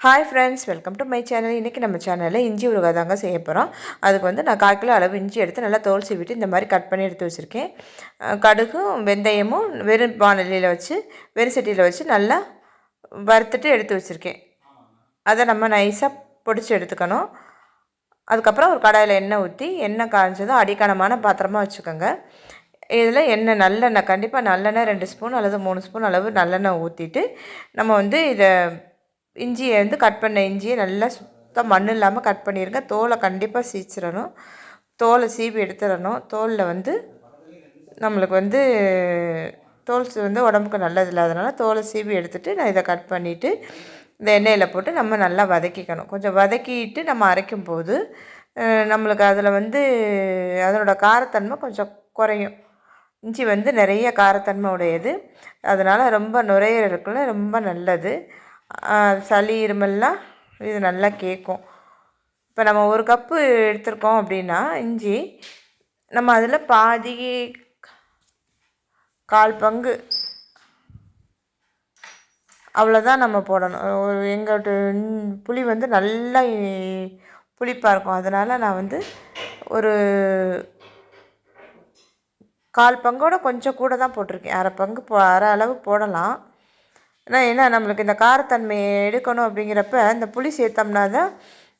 Hi friends welcome to my channel இன்றைக்கி நம்ம சேனலில் இஞ்சி ஊறுகாய் தாங்க செய்ய போகிறோம் அதுக்கு வந்து நான் கால் கிலோ அளவு இஞ்சி எடுத்து நல்லா தோல் சீவிட்டு இந்த மாதிரி கட் பண்ணி எடுத்து வச்சுருக்கேன். கடுகும் வெந்தயமும் வெறும் வானலியில் வச்சு வெறும் சட்டியில் வச்சு நல்லா வறுத்துட்டு எடுத்து வச்சுருக்கேன். அதை நம்ம நைஸாக பொடிச்சு எடுத்துக்கணும். அதுக்கப்புறம் ஒரு கடாயில் எண்ணெய் ஊற்றி எண்ணெய் காய்ஞ்சதும் அடிக்கணமான பாத்திரமாக வச்சுக்கோங்க. இதில் எண்ணெய் நல்லெண்ணெய் கண்டிப்பாக நல்லெண்ணெய் ரெண்டு ஸ்பூன் அல்லது மூணு ஸ்பூன் அளவு நல்லெண்ணெய் ஊற்றிட்டு நம்ம வந்து இதை இஞ்சியை வந்து கட் பண்ண இஞ்சியை நல்லா சுத்தம் மண் இல்லாமல் கட் பண்ணிடுங்க தோலை கண்டிப்பாக சீச்சிடணும் தோலை சீவி எடுத்துடணும் தோலில் வந்து நம்மளுக்கு வந்து தோல் வந்து உடம்புக்கு நல்லது இல்லாதனால தோலை சீவி எடுத்துட்டு நான் இதை கட் பண்ணிவிட்டு இந்த எண்ணெயில் போட்டு நம்ம நல்லா வதக்கிக்கணும். கொஞ்சம் வதக்கிட்டு நம்ம அரைக்கும் போது நம்மளுக்கு அதில் வந்து அதனோட காரத்தன்மை கொஞ்சம் குறையும். இஞ்சி வந்து நிறைய காரத்தன்மை உடையது. அதனால் ரொம்ப நுரையீரலுக்குள்ள ரொம்ப நல்லது. சளி இருமல்லாம் இது நல்லா கேட்கும் இப்போ நம்ம ஒரு கப்பு எடுத்திருக்கோம் அப்படின்னா இஞ்சி நம்ம அதில் பாதி கால் பங்கு அவ்வளோதான் நம்ம போடணும். ஒரு எங்கள்கிட்ட புளி வந்து நல்லா புளிப்பாக இருக்கும். அதனால் நான் வந்து ஒரு கால் பங்கோட கொஞ்சம் கூட தான் போட்டிருக்கேன். அரை பங்கு போ அரை அளவு போடலாம். ஆனால் ஏன்னா நம்மளுக்கு இந்த காரத்தன்மையை எடுக்கணும் அப்படிங்கிறப்ப இந்த புளி சேர்த்தோம்னா தான்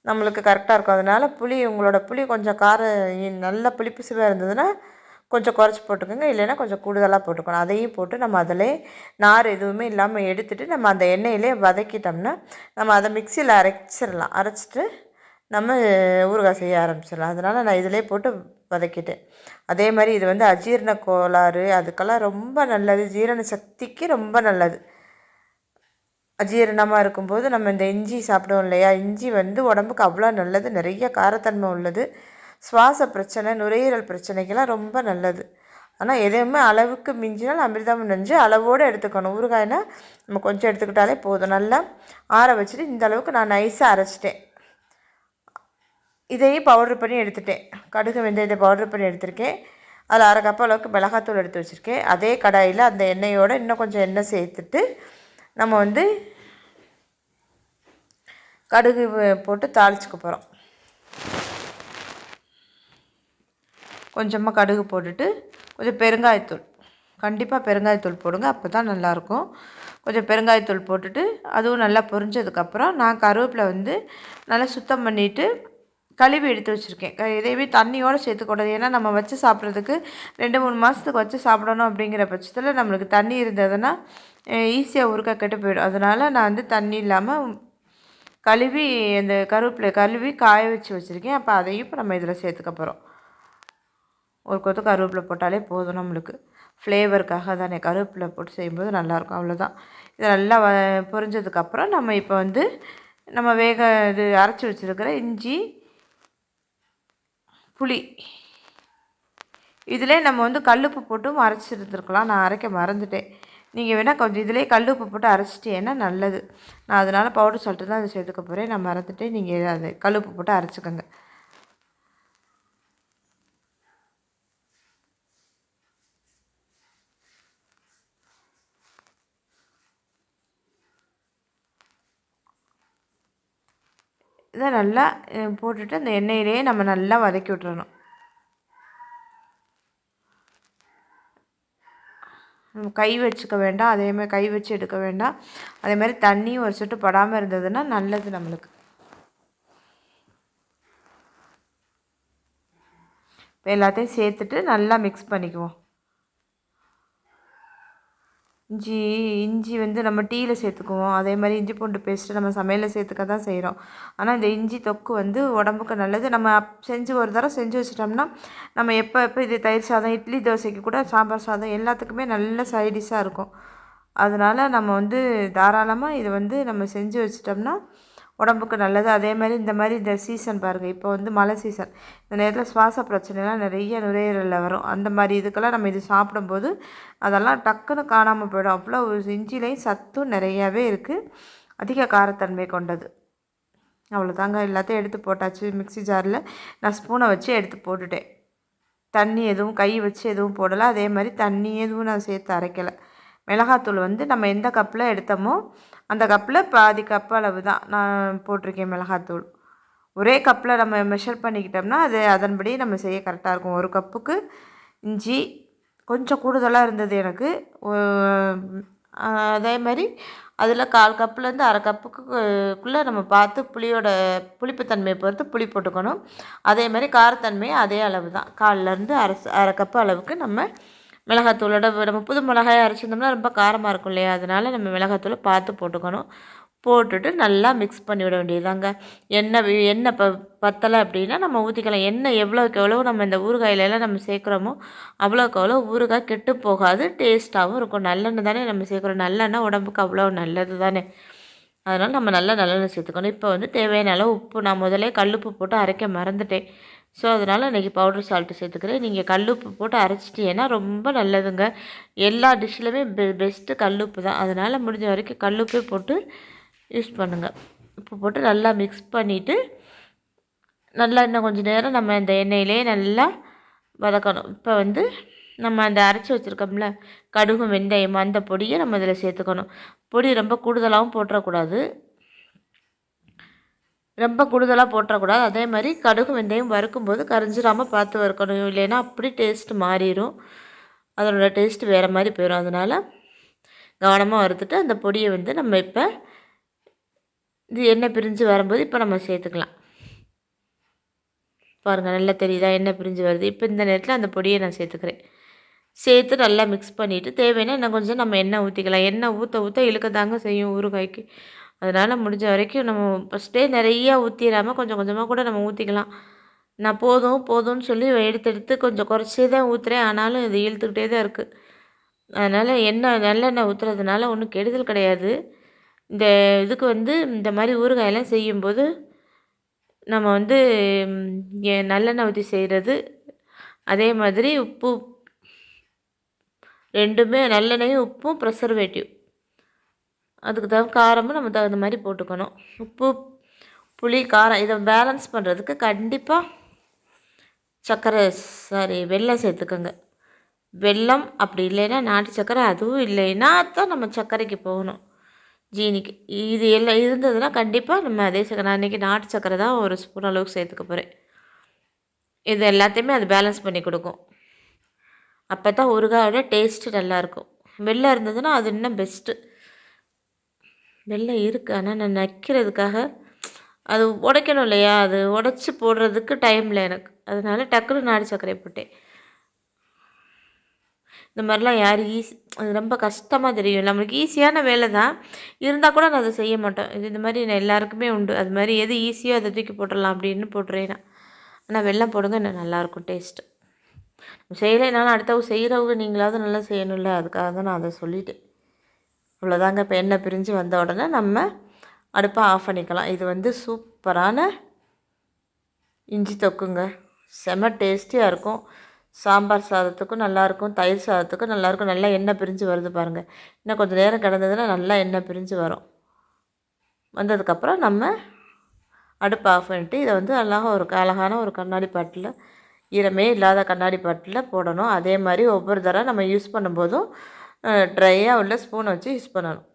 நம்மளுக்கு கரெக்டாக இருக்கும். அதனால் புளி உங்களோட புளி கொஞ்சம் கார நல்ல புளிப்பு சுவையாக இருந்ததுன்னா கொஞ்சம் குறைச்சி போட்டுக்கோங்க. இல்லைன்னா கொஞ்சம் கூடுதலாக போட்டுக்கணும். அதையும் போட்டு நம்ம அதிலே நார் எதுவுமே இல்லாமல் எடுத்துட்டு நம்ம அந்த எண்ணெயிலே வதக்கிட்டோம்னா நம்ம அதை மிக்சியில் அரைச்சிடலாம். அரைச்சிட்டு நம்ம ஊறுகாய் செய்ய ஆரம்பிச்சிடலாம். அதனால் நான் இதிலே போட்டு வதக்கிட்டேன். அதே மாதிரி இது வந்து அஜீரண கோளாறு. அதுக்கெல்லாம் ரொம்ப நல்லது. ஜீரண சக்திக்கு ரொம்ப நல்லது. அஜீரணமாக இருக்கும்போது நம்ம இந்த இஞ்சி சாப்பிடுவோம் இல்லையா? இஞ்சி வந்து உடம்புக்கு அவ்வளோ நல்லது. நிறைய காரத்தன்மை உள்ளது. சுவாச பிரச்சனை நுரையீரல் பிரச்சனைக்கெல்லாம் ரொம்ப நல்லது. ஆனால் எதுவுமே அளவுக்கு மிஞ்சினால் அமிர்தம் நெஞ்சு அளவோடு எடுத்துக்கணும். ஊறுகாய்னா நம்ம கொஞ்சம் எடுத்துக்கிட்டாலே போதும். நல்லா ஆற வச்சுட்டு இந்த அளவுக்கு நான் நைஸாக அரைச்சிட்டேன். இதையும் பவுடர் பண்ணி எடுத்துட்டேன். கடுகு வெந்தயத்தை பவுட்ரு பண்ணி எடுத்திருக்கேன். அதில் அரை கப் அளவுக்கு மிளகாத்தூள் எடுத்து வச்சுருக்கேன். அதே கடாயில் அந்த எண்ணெயோடு இன்னும் கொஞ்சம் எண்ணெய் சேர்த்துட்டு நம்ம வந்து கடுகு போட்டு தாளிச்சுக்க போகிறோம் கொஞ்சமாக கடுகு போட்டுட்டு கொஞ்சம் பெருங்காயத்தூள் கண்டிப்பாக பெருங்காயத்தூள் போடுங்க அப்போ தான் நல்லாயிருக்கும். கொஞ்சம் பெருங்காயத்தூள் போட்டுட்டு அதுவும் நல்லா பொரிஞ்சதுக்கப்புறம் நான் கருவேப்பிலை வந்து நல்லா சுத்தம் பண்ணிவிட்டு கழுவி எடுத்து வச்சுருக்கேன். இதையவே தண்ணியோடு சேர்த்துக்கூடாது. ஏன்னா நம்ம வச்சு சாப்பிட்றதுக்கு ரெண்டு மூணு மாதத்துக்கு வச்சு சாப்பிடணும் அப்படிங்கிற பட்சத்தில் நம்மளுக்கு தண்ணி இருந்ததுன்னா ஈஸியாக உருக்க கெட்டு போயிடும். அதனால் நான் வந்து தண்ணி இல்லாமல் கழுவி அந்த கருவேப்பிலை கழுவி காய வச்சு வச்சுருக்கேன். அப்போ அதையும் இப்போ நம்ம இதில் சேர்த்துக்க போகிறோம் ஒரு கொத்து கருவேப்பிலை போட்டாலே போதும் நம்மளுக்கு. ஃப்ளேவருக்காக தானே. கருவேப்பிலை போட்டு செய்யும்போது நல்லாயிருக்கும். அவ்வளோதான் இது நல்லா வ பொரிஞ்சதுக்கப்புறம் நம்ம இப்போ வந்து நம்ம வேக இது அரைச்சி வச்சுருக்கிற இஞ்சி புளி. இதிலே நம்ம வந்து கல்லுப்பு போட்டும் அரைச்சிருந்துருக்கலாம். நான் அரைக்க மறந்துட்டேன். நீங்கள் வேணால் கொஞ்சம் இதிலே கல்லுப்பு போட்டு அரைச்சிட்டேன்னா நல்லது. நான் அதனால் பவுடர் சால்ட்டு தான் அதை சேர்த்துக்க போகிறேன் நான் மறந்துட்டேன். நீங்கள் அதை கல்லுப்பு போட்டு அரைச்சிக்கோங்க. இதை நல்லா போட்டுட்டு அந்த எண்ணெயிலேயே நம்ம நல்லா வதக்கி விட்டுறணும். நம்ம கை வச்சுக்க வேண்டாம் அதேமாதிரி கை வச்சு எடுக்க வேண்டாம். அதே மாதிரி தண்ணியும் ஒரு சொட்டு படாமல் இருந்ததுன்னா நல்லது நம்மளுக்கு. இப்போ எல்லாத்தையும் சேர்த்துட்டு நல்லா மிக்ஸ் பண்ணிக்குவோம். இஞ்சி இஞ்சி வந்து நம்ம டீயில் சேர்த்துக்குவோம். அதே மாதிரி இஞ்சி பூண்டு பேஸ்ட்டு நம்ம சமையலில் சேர்த்துக்க தான் செய்கிறோம் ஆனால் இந்த இஞ்சி தொக்கு வந்து உடம்புக்கு நல்லது. நம்ம செஞ்சு ஒரு தடவை செஞ்சு வச்சிட்டோம்னா நம்ம எப்போ எப்போ இது தயிர் சாதம் இட்லி தோசைக்கு கூட சாம்பார் சாதம் எல்லாத்துக்குமே நல்ல சைடிஷாக இருக்கும். அதனால் நம்ம வந்து தாராளமாக இதை வந்து நம்ம செஞ்சு வச்சிட்டோம்னா உடம்புக்கு நல்லது. அதே மாதிரி இந்த மாதிரி இந்த சீசன் பாருங்கள் இப்போ வந்து மழை சீசன் இந்த நேரத்தில் சுவாச பிரச்சனைலாம் நிறைய நுரையீரலில் வரும். அந்த மாதிரி இதுக்கெல்லாம் நம்ம இது சாப்பிடும்போது அதெல்லாம் டக்குன்னு காணாமல் போயிடும். அவ்வளோ இஞ்சிலையும் சத்தும் நிறையாவே இருக்குது அதிக காரத்தன்மை கொண்டது. அவ்வளோதாங்க. எல்லாத்தையும் எடுத்து போட்டாச்சு. மிக்ஸி ஜாரில் நான் ஸ்பூனை வச்சு எடுத்து போட்டுட்டேன். தண்ணி எதுவும் கை வச்சு எதுவும் போடலை. அதே மாதிரி தண்ணி எதுவும் நான் சேர்த்து அரைக்கலை. மிளகாத்தூள் வந்து நம்ம எந்த கப்பில் எடுத்தோமோ அந்த கப்பில் பாதி கப் அளவு தான் நான் போட்டிருக்கேன் மிளகாத்தூள். ஒரே கப்பில் நம்ம மெஷர் பண்ணிக்கிட்டோம்னா அது அதன்படி நம்ம செய்ய கரெக்டாக இருக்கும். ஒரு கப்புக்கு இஞ்சி கொஞ்சம் கூடுதலாக இருந்தது எனக்கு. அதே மாதிரி அதில் கால் கப்புலேருந்து அரை கப்புக்குள்ளே நம்ம பார்த்து புளியோட புளிப்புத்தன்மையை பொறுத்து புளி போட்டுக்கணும். அதே மாதிரி காரத்தன்மையும் அதே அளவு தான். காலிலேருந்து அரை அரை கப்பு அளவுக்கு நம்ம மிளகாத்தூளோட நம்ம புது மிளகாயை அரைச்சிருந்தோம்னா ரொம்ப காரமாக இருக்கும் இல்லையா? அதனால் நம்ம மிளகாத்தூளை பார்த்து போட்டுக்கணும். போட்டுட்டு நல்லா மிக்ஸ் பண்ணி விட வேண்டியதாங்க எண்ணெய் எண்ணெய் ப பத்தலை அப்படின்னா நம்ம ஊற்றிக்கலாம் எண்ணெய் எவ்வளோக்கு எவ்வளோ நம்ம இந்த ஊறுகாயிலெல்லாம் நம்ம சேர்க்குறோமோ அவ்வளோக்கு அவ்வளோ ஊறுகாய் கெட்டு போகாது டேஸ்ட்டாகவும் இருக்கும். நல்லெண்ணெய் தானே நம்ம சேர்க்குறோம். நல்லெண்ணெய் உடம்புக்கு அவ்வளோ நல்லது தானே. அதனால் நம்ம நல்லா நல்லெண்ணெய் சேர்த்துக்கணும். இப்போ வந்து தேவையான அளவு உப்பு நான் முதலே கல்லுப்பு போட்டு அரைக்க மறந்துட்டேன். ஸோ அதனால் இன்றைக்கி பவுடர் சால்ட்டு சேர்த்துக்கிறேன். நீங்கள் கல்லுப்பு போட்டு அரைச்சிட்டீங்கன்னா ரொம்ப நல்லதுங்க. எல்லா டிஷ்ஷிலுமே பெ பெஸ்ட்டு கல்லுப்பு தான். அதனால் முடிஞ்ச வரைக்கும் கல்லுப்பே போட்டு யூஸ் பண்ணுங்கள் உப்பு போட்டு நல்லா மிக்ஸ் பண்ணிவிட்டு நல்லா இன்னும் கொஞ்சம் நேரம் நம்ம இந்த எண்ணெயிலே நல்லா வதக்கணும். இப்போ வந்து நம்ம அந்த அரைச்சி வச்சுருக்கோம்ல கடுகு வெந்தயம் அந்த பொடியை நம்ம இதில் சேர்த்துக்கணும். பொடி ரொம்ப கூடுதலாகவும் போட்டுறக்கூடாது. ரொம்ப கூடுதலாக போட்டுறக்கூடாது. அதே மாதிரி கடுகு வெந்தயம் வறுக்கும்போது கரைஞ்சிடாமல் பார்த்து வறுக்கணும். இல்லைன்னா அப்படி டேஸ்ட் மாறிடும் அதனோட டேஸ்ட் வேறு மாதிரி போயிடும் அதனால் கவனமாக வறுத்துட்டு அந்த பொடியை வந்து நம்ம இப்போ இது எண்ணெய் பிரிஞ்சு வரும்போது இப்போ நம்ம சேர்த்துக்கலாம். பாருங்கள் நல்லா தெரியுதா? எண்ணெய் பிரிஞ்சு வருது. இப்போ இந்த நேரத்தில் அந்த பொடியை நான் சேர்த்துக்கிறேன். சேர்த்து நல்லா மிக்ஸ் பண்ணிவிட்டு தேவைன்னா இன்னும் கொஞ்சம் நம்ம எண்ணெய் ஊற்றிக்கலாம் எண்ணெய் ஊற்ற ஊற்ற இழுக்க தாங்க செய்யும். ஊறுகாய்க்கு அதனால் முடிஞ்ச வரைக்கும் நம்ம ஃபஸ்ட்டே நிறையா ஊற்றிடாமல் கொஞ்சம் கொஞ்சமாக கூட நம்ம ஊற்றிக்கலாம் நான் போதும் போதும்னு சொல்லி எடுத்து எடுத்து கொஞ்சம் குறைச்சே தான் ஊற்றுறேன் ஆனாலும் இது இழுத்துக்கிட்டே தான் இருக்குது அதனால் எண்ணெய் நல்லெண்ணெய் ஊற்றுறதுனால ஒன்றும் கெடுதல் கிடையாது. இந்த இதுக்கு வந்து இந்த மாதிரி ஊறுகாயெல்லாம் செய்யும்போது நம்ம வந்து நல்லெண்ணெய் ஊற்றி செய்கிறது அதே மாதிரி உப்பு ரெண்டுமே நல்லெண்ணெயும் உப்பும் ப்ரெசர்வேட்டிவ் அதுக்கு தகுந்த காரமும் நம்ம தகுந்த மாதிரி போட்டுக்கணும். உப்பு புளி காரம் இதை பேலன்ஸ் பண்ணுறதுக்கு கண்டிப்பாக சர்க்கரை சாரி வெல்லம் சேர்த்துக்கோங்க. வெல்லம் அப்படி இல்லைன்னா நாட்டு சர்க்கரை அதுவும் இல்லைன்னா தான் நம்ம சர்க்கரைக்கு போகணும். ஜீனிக்கு. இது எல்லாம் இருந்ததுன்னா கண்டிப்பாக நம்ம அதே சக்கரை நான் இன்றைக்கி நாட்டு சக்கரை தான் ஒரு ஸ்பூன் அளவுக்கு சேர்த்துக்க போகிறேன் இது எல்லாத்தையுமே அது பேலன்ஸ் பண்ணி கொடுக்கும். அப்போ தான் ஊறுகாயோட டேஸ்ட்டு நல்லாயிருக்கும் வெள்ளம் இருந்ததுன்னா அது இன்னும் பெஸ்ட்டு வெள்ளம் இருக்குது ஆனால் நான் நக்கிறதுக்காக அது உடைக்கணும் இல்லையா? அது உடச்சி போடுறதுக்கு டைம் இல்லை எனக்கு. அதனால டக்குனு நாடு சர்க்கரை போட்டேன். இந்த மாதிரிலாம் யார் ஈஸி அது ரொம்ப கஷ்டமாக தெரியும். நம்மளுக்கு ஈஸியான வேலை தான். இருந்தால் கூட நான் அதை செய்ய மாட்டோம் இது இந்த மாதிரி நான் எல்லாருக்குமே உண்டு. அது மாதிரி எது ஈஸியோ அதை தூக்கி போட்டுடலாம் அப்படின்னு போட்டுறேன் ஆனால் வெள்ளம் போடுங்க இன்னும் நல்லாயிருக்கும் டேஸ்ட்டு செய்யலைனாலும் அடுத்தவங்க செய்கிறவங்க நீங்களாவது நல்லா செய்யணும்ல. அதுக்காக தான் நான் அதை சொல்லிட்டேன். இவ்வளோதாங்க இப்போ எண்ணெய் பிரிஞ்சு வந்த உடனே நம்ம அடுப்பை ஆஃப் பண்ணிக்கலாம். இது வந்து சூப்பரான இஞ்சி தொக்குங்க. செம டேஸ்டியாக இருக்கும். சாம்பார் சாதத்துக்கும் நல்லாயிருக்கும் தயிர் சாதத்துக்கும் நல்லாயிருக்கும் நல்லா எண்ணெய் பிரிஞ்சு வருது பாருங்கள் இன்னும் கொஞ்சம் நேரம் கிடந்ததுன்னா நல்லா எண்ணெய் பிரிஞ்சு வரும். வந்ததுக்கப்புறம் நம்ம அடுப்பு ஆஃப் பண்ணிட்டு இதை வந்து அழகாக ஒரு அழகான ஒரு கண்ணாடி பாட்டில் ஈரமே இல்லாத கண்ணாடி பாட்டில் போடணும். அதே மாதிரி ஒவ்வொரு தடவை நம்ம யூஸ் பண்ணும்போதும் ட்ரையாக உள்ள ஸ்பூனை வச்சு யூஸ் பண்ணணும்.